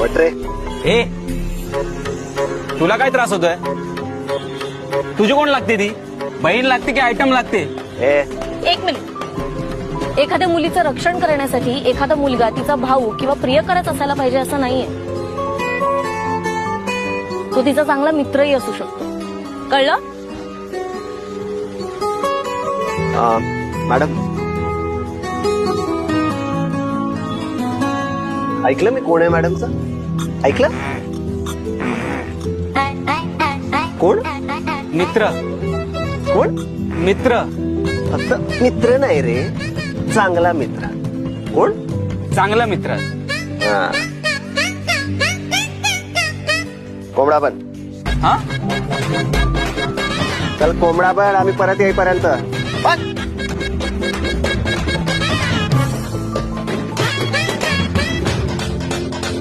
वट रे ए तुला काय त्रास होतोय? तुझी कोण लागते ती? बहीण लागते की आयटम लागते? ए. एक मिनिट. एखाद्या मुलीचं रक्षण करण्यासाठी एखादा मुलगा तिचा भाऊ किंवा प्रियकरच असायला पाहिजे असं नाहीये. तो तिचा चांगला मित्रही असू शकतो. कळलं? मॅडम ऐकलं मी कोण आहे मॅडमचं? ऐकलं? कोण? मित्र. कोण? मित्र. फक्त मित्र नाही रे. चांगला मित्र. कोण? चांगला मित्र. हा. कोंबडा पण. हा? चल कोंबडा पण आम्ही परत येईपर्यंत. पण.